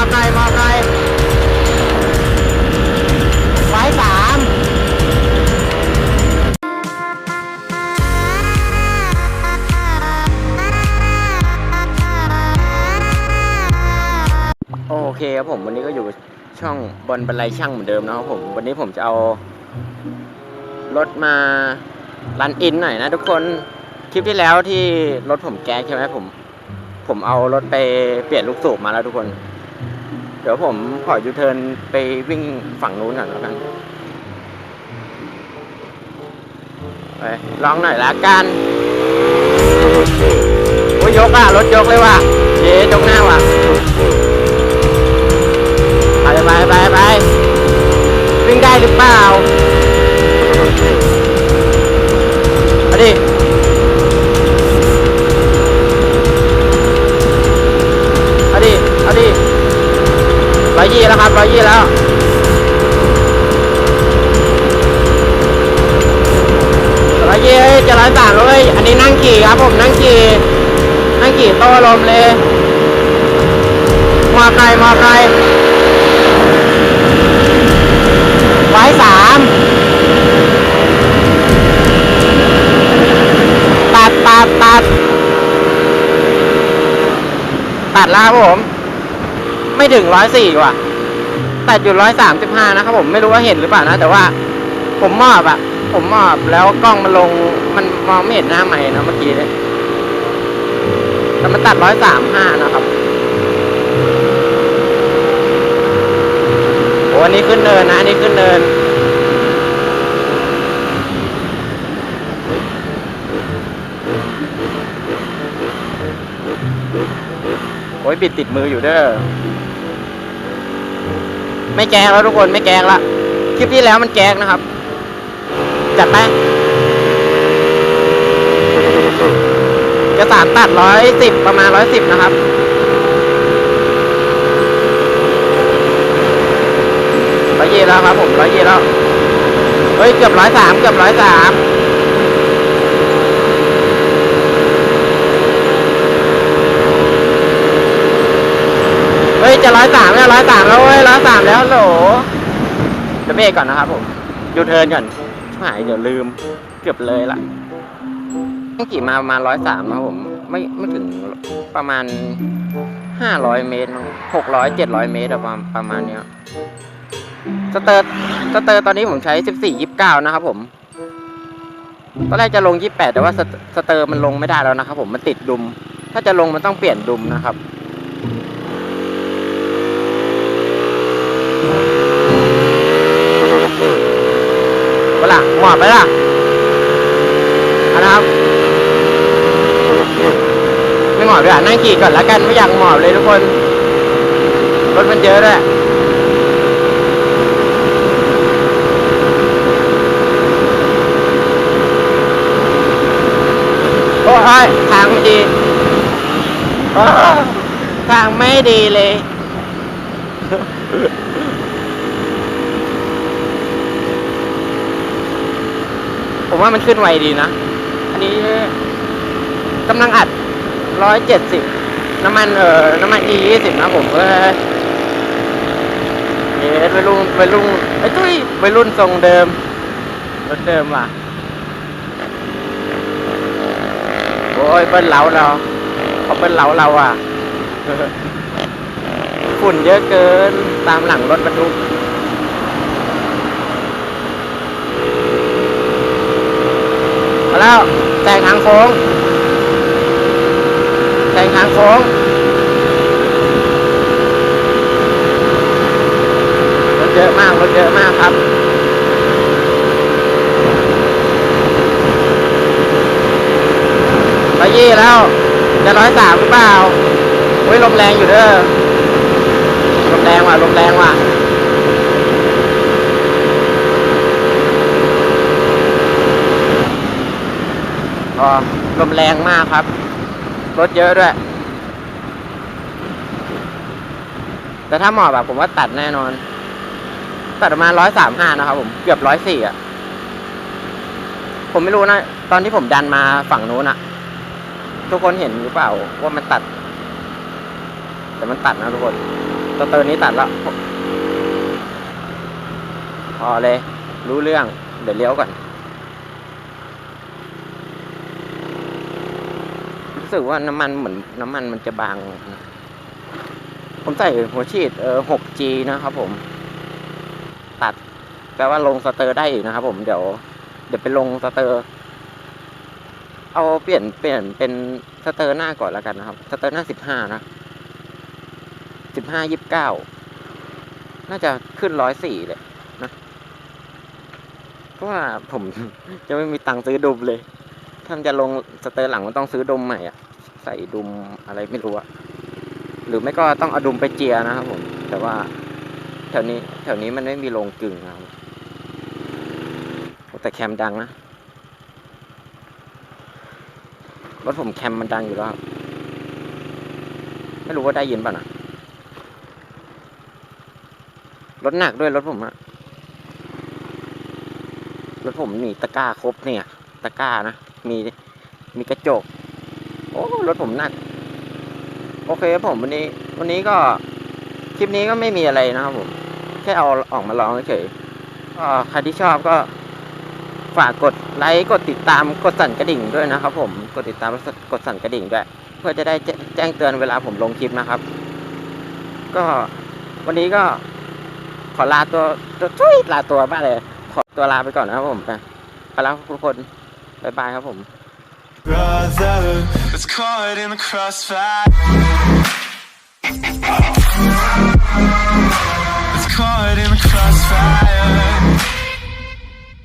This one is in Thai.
อไซค์มอไซค์ไว้สามโอเคครับผมวันนี้ก็อยู่ช่องบอลบรรลัยช่างเหมือนเดิมนะครับผม วันนี้ผมจะเอา รถมารันอินหน่อยนะทุกคนคลิปที่แล้วที่รถผมแก๊สใช่ไหมผม ผมเอารถไปเปลี่ยนลูกสูบมาแล้วทุกคน เดี๋ยวผมขอยูเทิร์นไปวิ่งฝั่งนู้นก่อนแล้วกันไปลองหน่อยละกันโอ้ยยกอะ รถยกเลยว่ะเย้ยกหน้าว่ะ ไปไปไปไปวิ่งได้หรือเปล่า นี้นั่งขี่ครับผมนั่งขี่นั่งขี่โต้ลมเลยมอไซค์มอไซค์ไว้สามตัดตัดตัดตัดแล้วครับผม ไม่ถึงร้อยสี่ว่ะตัดอยู่ร้อยสามสิบห้านะครับผมไม่รู้ว่าเห็นหรือเปล่านะ แต่ว่าผมมอบอะ ผมมอบแล้วกล้องมันลงมันมองไม่เห็นหน้าใหม่นะเมื่อกี้เนี่ยแต่มันตัดร้อยสามห้านะครับโอ้อันนี้ขึ้นเนินนะอันนี้ขึ้นเนินโอ้ยบิดติดมืออยู่เด้อไม่แกล้งแล้วทุกคนไม่แกล้งละคลิปที่แล้วมันแกล้งนะครับ จัดไปจะสามตัดร้อยสิบประมาณร้อยสิบนะครับร้อยยี่แล้วครับผมร้อยยี่แล้ว เฮ้ย เกือบร้อยสามเกือบร้อยสามเฮ้ย จะร้อยสามแล้วร้อยสามแล้วเว้ยร้อยสามแล้วโหลจะเบรกก่อนนะครับผมยูเทิร์นก่อน หายเดี๋ยวลืม เกือบเลยละต้องขี่มาประมาณร้อยสามนะครับผม ไม่ไม่ถึงประมาณห้าร้อยเมตรหกร้อยเจ็ดร้อยเมตรประมาณประมาณเนี้ยสเตอร์สเตอร์ตอนนี้ผมใช้สิบสี่ยิบเก้านะครับผม ตอนแรกจะลงยี่แปดแต่ว่าสสเตอร์มันลงไม่ได้แล้วนะครับผมมันติดดุม ถ้าจะลงมันต้องเปลี่ยนดุมนะครับ เว ลาหมอบไปล่ะเอันนะครับ ไม่หมอบด้วยอะนั่งขี่ก่อนแล้วกันไม่อยากหมอบเลยทุกคน รถมันเยอะด้วยโอ้ยทางไม่ดีโอ้ยทางไม่ดีเลย ผมว่ามันขึ้นไวดีนะ อันนี้กำลังอัดร้อยเจ็ดสิบน้ำมันเอ่อ น้ำมัน e ยี่สิบนะผมเออเยวัยรุ่นวัยรุ่นไอ้ตุ้ยวัยรุ่นทรงเดิมรถเดิมว่ะ โอ้ยเปิ้ลเล้าเราเขาเปิ้ลเล้าเราอะฝุ่นเยอะเกินตามหลังรถบรรทุก มา แล้วแซงทางโค้งแซงทางโค้งรถเยอะมากรถเยอะมากครับร้อยยี่แล้ว จะร้อยสามหรือเปล่าโอ้ยลมแรงอยู่เด้อลมแรงว่ะลมแรงว่ะ ก็ลมแรงมากครับ รถเยอะด้วย แต่ถ้าหมอบแบบผมว่าตัดแน่นอน ตัดประมาณร้อยสามห้านะครับผม เกือบร้อยสี่อะ ผมไม่รู้นะ ตอนที่ผมดันมาฝั่งนู้นอะ ทุกคนเห็นหรือเปล่าว่ามันตัด แต่มันตัดนะทุกคนสเตอร์นี้ตัดและพอเลย รู้เรื่อง เดี๋ยวเลี้ยวก่อน สึกว่าน้ำมันเหมือนน้ำมันมันจะบาง ผมใส่หัวฉีดเออ 6G นะครับผม ตัดแปลว่าลงสเตอร์ได้อีกนะครับผมเดี๋ยวเดี๋ยวไปลงสเตอร์ เอาเปลี่ยนเปลี่ยนเป็นสเตอร์หน้าก่อนแล้วกันนะครับ สเตอร์หน้าสิบห้านะสิบห้ายิบเก้าน่าจะขึ้นร้อยสี่เลยนะ เพราะว่าผมจะไม่มีตังค์ซื้อดุมเลย ถ้ามันจะลงสเตอร์หลังมันต้องซื้อดุมใหม่อะใส่ดุมอะไรไม่รู้อะหรือไม่ก็ต้องเอาดุมไปเจียนะครับผม แต่ว่าแถวนี้แถวนี้มันไม่มีโรงกึ่งครับ แต่แคมดังนะรถผมแคมมันดังอยู่แล้วครับไม่รู้ว่าได้ยินป่ะนะรถหนักด้วยรถผมอะรถผมนี่ตะกร้าครบเนี่ย ตะกร้านะ มีมีกระจก โอ้รถผมหนัก โอเคครับผมวันนี้ วันนี้ก็คลิปนี้ก็ไม่มีอะไรนะครับผม แค่เอาออกมาลองเฉยก็ใครที่ชอบก็ฝากกดไลค์กดติดตามกดสั่นกระดิ่งด้วยนะครับ ผมกดติดตามกดสั่นกระดิ่งด้วยเพื่อจะได้แจ้แจ้งเตือนเวลาผมลงคลิปนะครับ ก็วันนี้ก็ขอลาตัวตัวยลาตัวบ้าเลย ขอตัวลาไปก่อนนะครับผมไปไปแล้วทุกคน บ๊ายบายครับผม brother that's caught in the crossfire. That's caught in the crossfire.